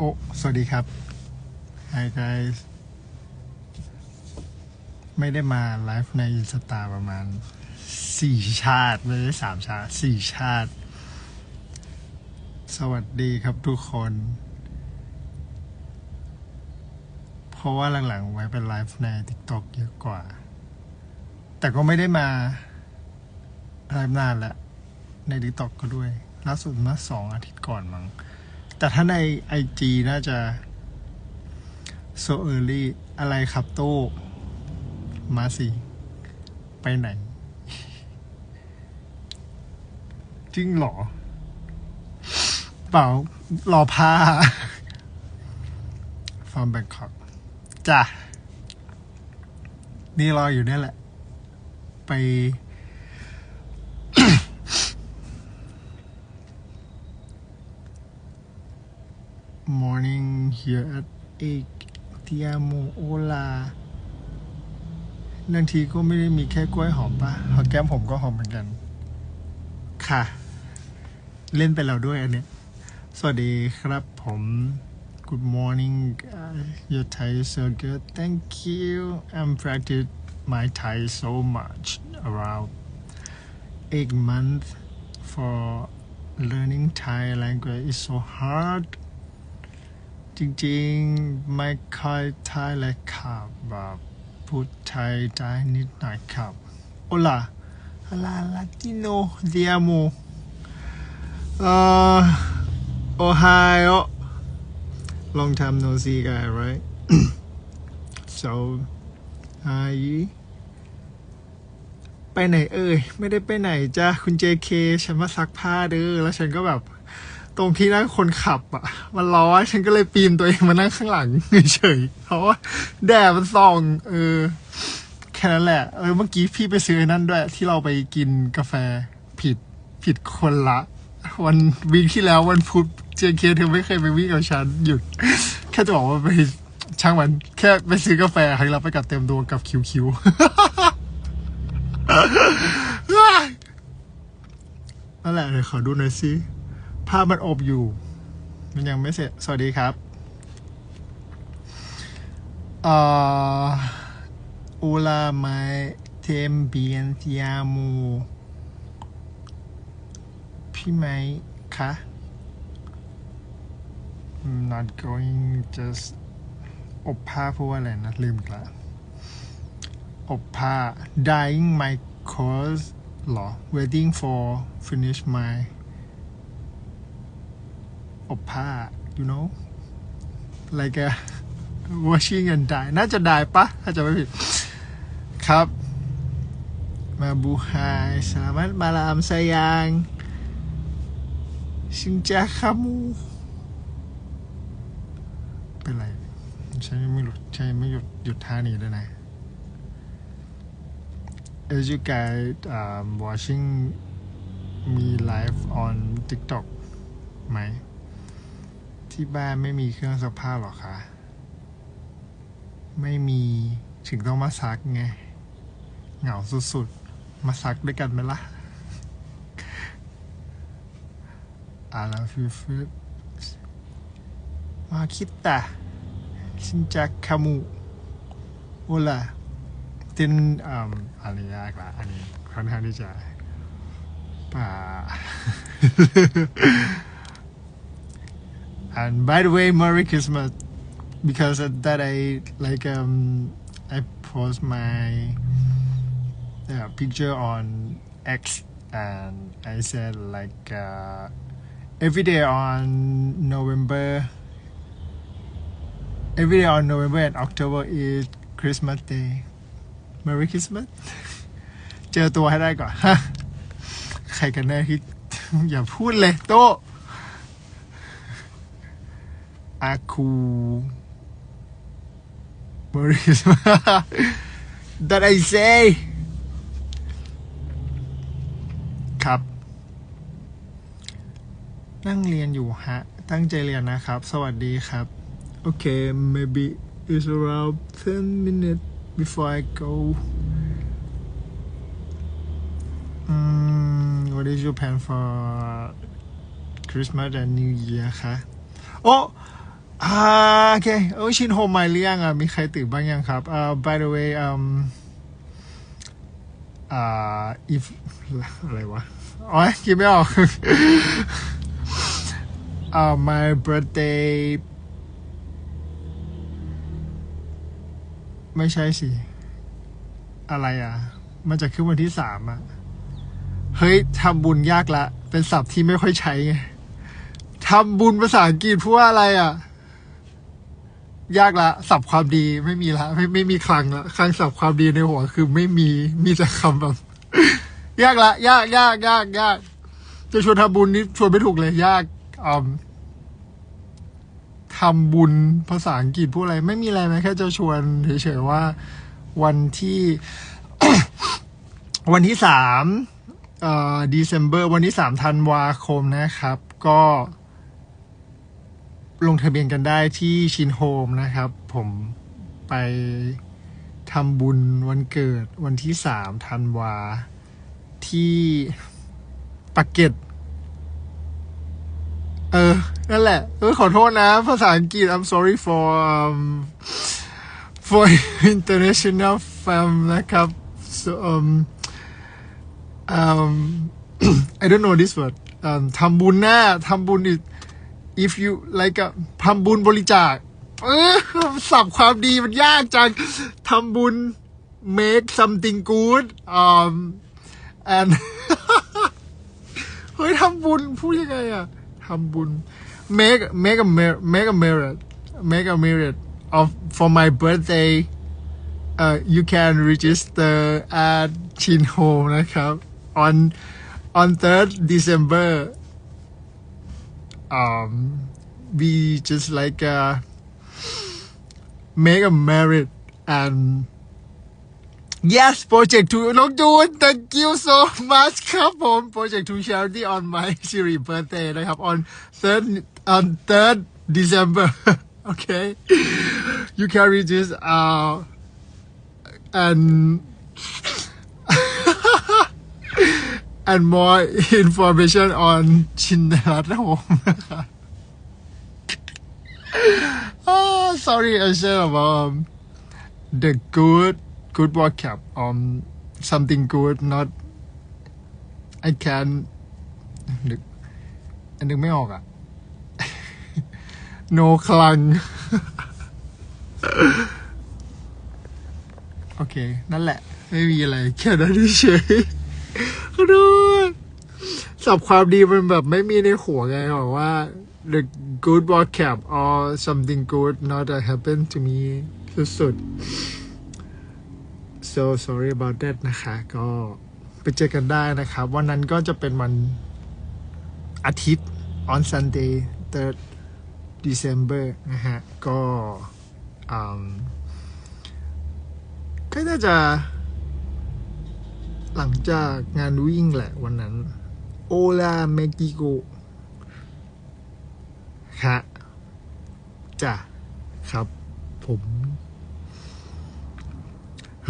โอ้สวัสดีครับ Hi guys ไม่ได้มาไลฟ์ในอินสตาประมาณสี่ชาติ ไม่ได้สามชาติสี่ชาติ สวัสดีครับทุกคน เพราะว่าหลังๆ ไว้เป็นไลฟ์ใน TikTok เยอะกว่า แต่ก็ไม่ได้มาไลฟ์นานล้วใน TikTok ก็ด้วยล่าสุดเมื่อสองอาทิตย์ก่อนมั้ง แต่ถ้าใน IG น่าจะ so early อะไรครับตู้มาสิไปไหน จริงหรอ เปล่ารอผ้า from Bangkok จ้ะ นี่รออยู่นี่แหละ ไป morning here at 8 t i a m o hola บางทีก็ไม่ได้มีแค่กล้วยหอมปะหอมแก้มผมก็หอมเหมือนกัน ค่ะ เล่นไปแล้วด้วยอันเนี้ย สวัสดีครับผม Good morning uh, your Thai is so good thank you I'm practice my Thai so much around eight months for learning Thai language is so hard จริงๆ ไม่ค่อยไทยเลยครับแบบพูดไทยได้นิดหน่อยครับโอลาฮาลาลาติโนเดียโมเอ่อโอไฮโอ long time no see guy right so hi ไปไหนเอ่ย ไม่ได้ไปไหนจ้าคุณ JK ฉันมาซักผ้าเด้อแล้วฉันก็แบบ ตรงที่นั่งคนขับอะ มันร้อนฉันก็เลยปีนตัวเองมานั่งข้างหลังเฉยเพราะว่าแดดมันส่อง เออ แค่นั้นแหละ เออ เมื่อกี้พี่ไปซื้อนั่นด้วย ที่เราไปกินกาแฟผิดผิดคนละ วันวีคที่แล้ววันพุธเจเคเธอไม่เคยไปวิ่งกับฉันหยุด แค่จะบอกว่าไปช่างมัน แค่ไปซื้อกาแฟครั้งเราไปกับเต็มดวงกับคิวคิวนั่นแหละเดี๋ยวขอดูหน่อยสิ ภาพมันอบอยู่ มันยังไม่เสร็จ สวัสดีครับเอ่ออูลาไมเทมเบียนติอามูพี่ไหมคะ I'm not going just อบผ้าเพราะว่าอะไรนะ ลืมละอบผ้า dying my clothes เหรอ waiting for finish my อบผ้า you know like a washing and dye น่าจะ dye ปะถ้าจะไม่ผิด ครับ มาบูไฮสามัตมาลามสยาง ชิงจาคามู เป็นไรฉันยังไม่หลุดฉันยังไม่หยุดหยุดท่านี้ด้วยนะ As you guys um, watching me live on TikTok ไหม ที่บ้านไม่มีเครื่องซักผ้าหรอคะ ไม่มี ถึงต้องมาซักไง เหงาสุดๆ มาซักด้วยกันไหมล่ะ I love you Philip มาคิดตาชินจักคามูโอล่ะตินอ่าอันนี้ยากละอันนี้ค่อนข้างที่จะป่า And by the way, Merry Christmas because of that I like um I post my uh, picture on X and I said like uh, every day on November every day on November and October is Christmas Day Merry Christmas เจอตัวให้ได้ก่อน ฮะใครกันแน่ที่ อย่าพูดเลยโตะ อาคูบริส that I say ครับ นั่งเรียนอยู่ฮะ ตั้งใจเรียนนะครับ สวัสดีครับ โอเค maybe it's around 10 minutes before I go um, what is your plan for Christmas and New Year คะโอ้ อ่าโอเคเออชินโฮมมาหรือยังอะมีใครตื่นบ้างยังครับอ่า by the way um อ่า if อะไรวะอ๋อคิดไม่ออกอ่า my birthday ไม่ใช่สิ อะไรอะ มันจะขึ้นวันที่สามอะ เฮ้ยทำบุญยากละ เป็นศัพท์ที่ไม่ค่อยใช้ไงทำบุญภาษาอังกฤษพูดว่าอะไรอะ ยากละศัพท์ความดีไม่มีละ ไม่ไม่มีคลังละคลังศัพท์ความดีในหัวคือไม่มีมีแต่คำแบบ ยากละ ยากยากยากยากจะชวนทำบุญนี่ชวนไม่ถูกเลยยากอืมทำบุญภาษาอังกฤษพูดอะไร ไม่มีอะไรไหมแค่จะชวนเฉยๆว่า วันที่ วันที่สามเอ่อ December วันที่สามธันวาคมนะครับ ก็ ลงทะเบียนกันได้ที่ชินโฮมนะครับ ผมไปทำบุญวันเกิดวันที่สามธันวา ที่ปักเกร็ต เออ นั่นแหละ เออ ขอโทษนะ ภาษาอังกฤษ I'm sorry for um, for international fam นะครับ so um um I don't know this word um ทำบุญหน้าทำบุญ is if you like ทำบุญบริจาค เออสับความดีมันยากจังทำบุญ make something good um and เฮ้ยทำบุญพูดยังไงอะทำบุญ make make a make a merit make a merit of for my birthday uh, you can register at Chin Ho นะครับ on on 3rd December um we just like uh make a merit and yes project to น้องจูน thank you so much ครับผม project to charity on my series birthday นะครับ on third on third December okay you can register uh and and more information on ชินรัตน์ผม oh, sorry I said about um, the good good vocab um something good not I can นึกอันนึกไม่ออกอ่ะ no คลัง โอเค นั่นแหละ ไม่มีอะไร แค่นั้นเฉยๆ ขอโทษสับความดีมันแบบไม่มีในหัวไงบอกว่า the good vocab or something good not that happened to me สุดๆ so sorry about that นะคะ ก็ไปเจอกันได้นะครับ วันนั้นก็จะเป็นวันอาทิตย์ on Sunday 3rd December นะฮะ ก็อืมก็น่าจะ หลังจากงานวิ่งแหละวันนั้น โอลาเมกิโกฮะจ้ะครับ ผม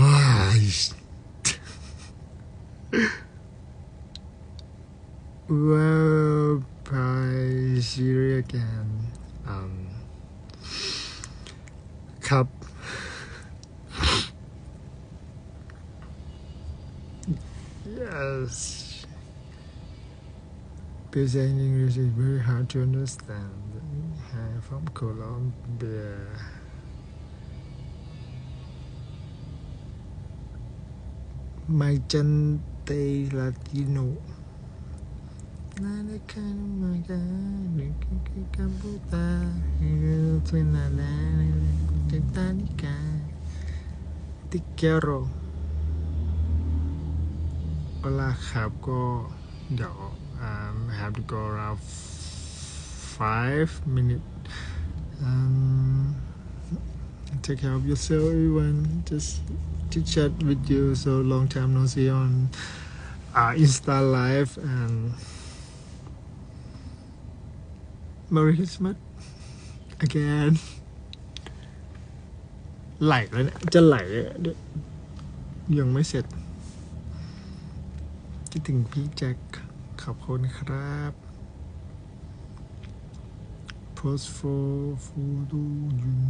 ฮ้าย well by Syria again um ครับ Yes. Basic English is very hard to understand. I'm from Colombia. My gente latino. Nada can my God, Camputa, Titanica, Te quiero. เอาล่ ะครับก็เดี๋ยว um, have to go around five minutes um, take care of yourself everyone just to chat with you so long time no see on uh, Insta live and Merry Christmas again ไหลแล้วเนี่ย จะไหลแล้วเนี่ยยังไม่เสร็จ คิดถึงพี่แจ็คขอบคุณครับ post for photo ยุน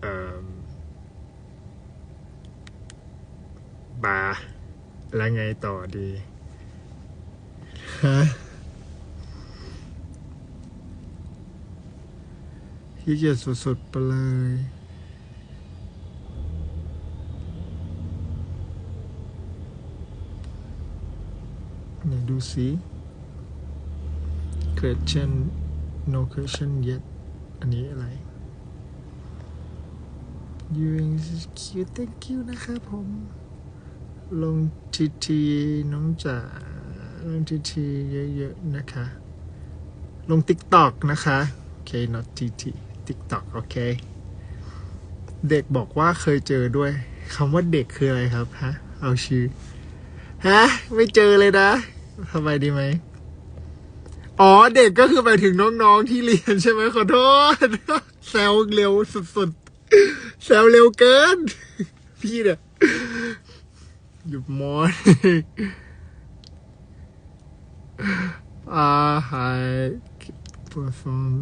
เอ่อบาร์แล้วไงต่อดีฮะขี้เกียจสุดๆไปเลย ไหน ดูสิ question no question yet อันนี้อะไร you is cute thank you นะครับผม ลงทีทีน้องจ๋าลงทีทีเยอะๆนะคะ ลง TikTok นะคะ โอเค not ทีที TikTok โอเค เด็กบอกว่าเคยเจอด้วยคำว่าเด็กคืออะไรครับ ฮะ เอาชื่อ ฮะ ไม่เจอเลยนะ ทำไมดีไหม อ๋อ เด็กก็คือไปถึงน้องๆที่เรียนใช่ไหมขอโทษ แซวเร็วสุดๆ แซวเร็วเกิน พี่เนี่ยหยุดมอนอ่า hi perform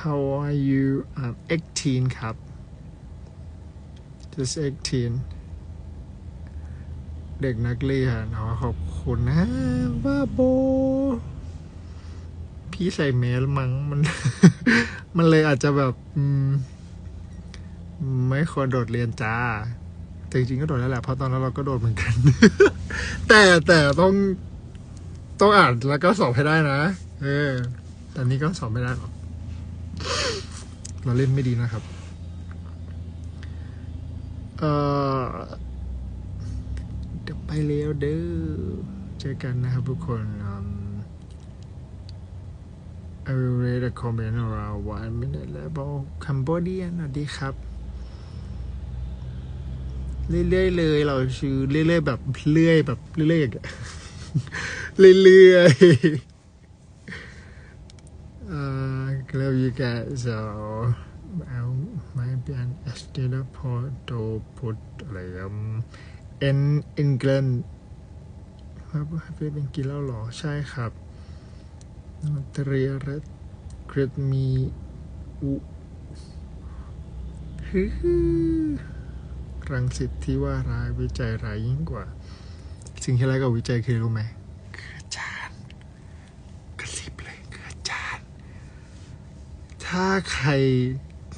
how are you I'm 18 ครับ just 18 เด็กนักเรียนอ๋อขอบคุณนะบ้าโบ พี่ใส่แมสมั้งมัน มันเลยอาจจะแบบไม่ควรโดดเรียนจ้า แต่จริงๆก็โดดแล้วแหละเพราะตอนนั้นเราก็โดดเหมือนกัน แต่แต่ต้องต้องอ่านแล้วก็สอบให้ได้นะ เออ แต่นี้ก็สอบไม่ได้หรอก เราเล่นไม่ดีนะครับ เอ่อ เดี๋ยวไปเร็วเด้อเจอกันนะครับทุกคน um, I will read a comment around one minute แล้วบอก Cambodian สวัสดีครับ เรื่อยๆเลยเราชื่อเรื่อยๆแบบเรื่อยแบบเรื่อยๆอย่างเงี้ยเรื่อยๆเอ่อ Glad you get so I might be are เอาไม่เปลี่ยน S D แล้วพอโตพุทอะไรอืม N England ครับเป็นเป็นกินแล้วหรอ ใช่ครับนอตเรียรเกรดมีอุฮึฮึรังสิตที่ว่าร้ายวิจัยร้ายยิ่งกว่า สิ่งที่ร้ายกว่าวิจัยคือรู้ไหมคืออาจารย์กระซิบเลยคืออาจารย์ ถ้าใคร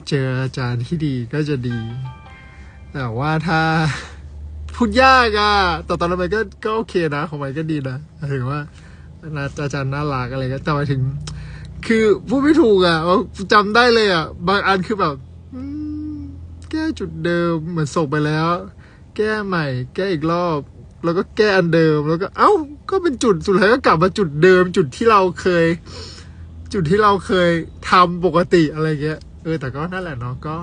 เจออาจารย์ที่ดีก็จะดี แต่ว่าถ้า พูดยากอะแต่ตอนนั้นมันก็ก็โอเคนะ ของมันก็ดีนะถึงว่าอาจารย์น่ารักอะไรก็แต่มาถึง คือพูดไม่ถูกอะจำได้เลยอะ บางอันคือแบบแก้จุดเดิมเหมือนส่งไปแล้ว แก้ใหม่ แก้อีกรอบ แล้วก็แก้อันเดิมแล้วก็ เอ้า ก็เป็นจุดสุดท้ายก็กลับมาจุดเดิม จุดที่เราเคย จุดที่เราเคยทำปกติอะไรเงี้ยเออแต่ก็นั่นแหละเนาะก็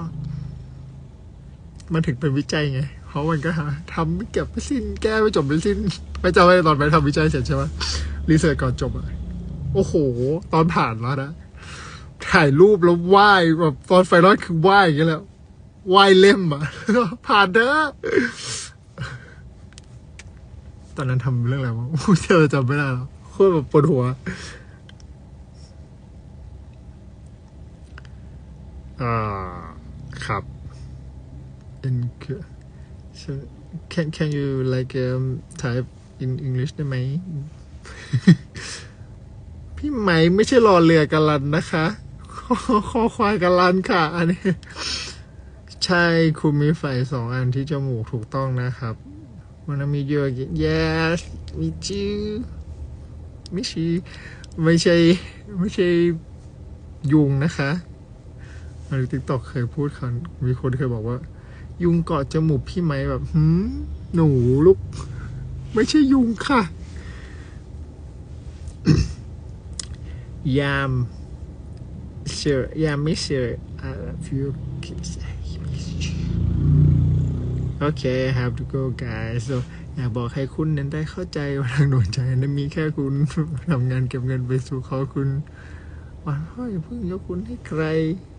มันถึงเป็นวิจัยไง เพราะมันก็ทำไม่เก็บไม่สิ้นแก้ไม่จบไม่สิ้นไม่จำไม่ตอนไปทำวิจัยเสร็จใช่ไหมรีเสิร์ชก่อนจบอะโอ้โห ตอนผ่านแล้วนะ ถ่ายรูปแล้วไหว้แบบตอนไฟนอลคือไหว้อย่างเงี้ยแหละไหว้เล่มอะผ่านเด้อตอนนั้นทำเรื่องอะไรวะเธอจำไม่ได้แล้วโคตรแบบปวดหัวอ่าครับ in so can can you like um type in English ได้ไหม พี่ไหมไม่ใช่รอเรือกันลันนะคะคอควายกันลันค่ะ อันนี้ ใช่คุณมีไฟสองอันที่จมูกถูกต้องนะครับ วันนั้นมีเยอะ yes มีจื้อไม่ใช่ไม่ใช่ไม่ใช่ยุงนะคะในติ๊กต็อกเคยพูดคันมีคนเคยบอกว่า ยุงเกาะจมูกพี่ไหมแบบหืมหนูลูก ไม่ใช่ยุงค่ะ ยาม sure ยามไม่ sure I love you kiss Okay I have to go guys so อยากบอกให้คุณนั้นได้เข้าใจว่าทางหน่วยใจนั้นมีแค่คุณทำงานเก็บเงินไปสู่ขอคุณวันพ่ออย่าเพิ่งยกคุณให้ใคร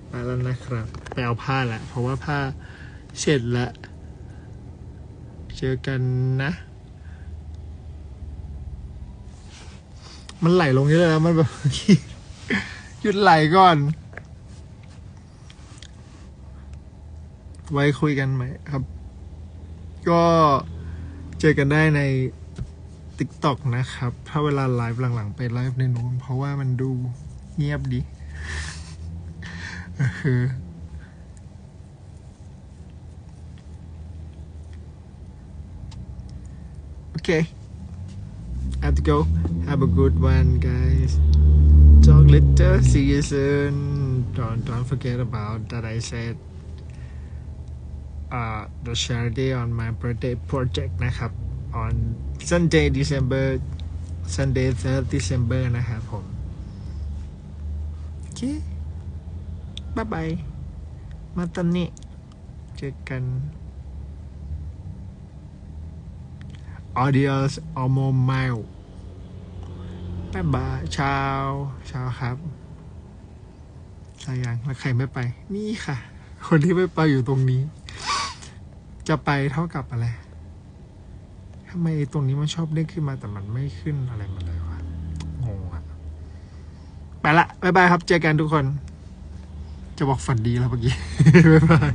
ไปแล้วนะครับไปเอาผ้าแหละ เพราะว่าผ้า เสร็จแล้วเจอกันนะ มันไหลลงเยอะแล้วมันแบบหยุดไหลก่อน ไว้คุยกันไหมครับ ก็เจอกันได้ใน TikTok นะครับ ถ้าเวลาไลฟ์หลังๆ ไปไลฟ์ในนู้นเพราะว่ามันดูเงียบดีคือ Okay. I have to go. Have a good one, guys. Talk later. See you soon. Don't don't forget about that I said uh the charity on my birthday project นะครับ on Sunday December Sunday 3rd December นะครับผม โอเคบายบาย มาตอนนี้เจอกัน Adios a m o Mile บายบายเช้าเช้าครับใช่ยังแล้วใครไม่ไป นี่ค่ะ คนที่ไม่ไปอยู่ตรงนี้ จะไปเท่ากับอะไรทำไมตรงนี้มันชอบเด้งขึ้นมาแต่มันไม่ขึ้นอะไรมาเลยวะงงอะไปละบ๊ายบายครับ เจอกันทุกคน จะบอกฝันดีแล้วเมื่อกี้บ๊ายบาย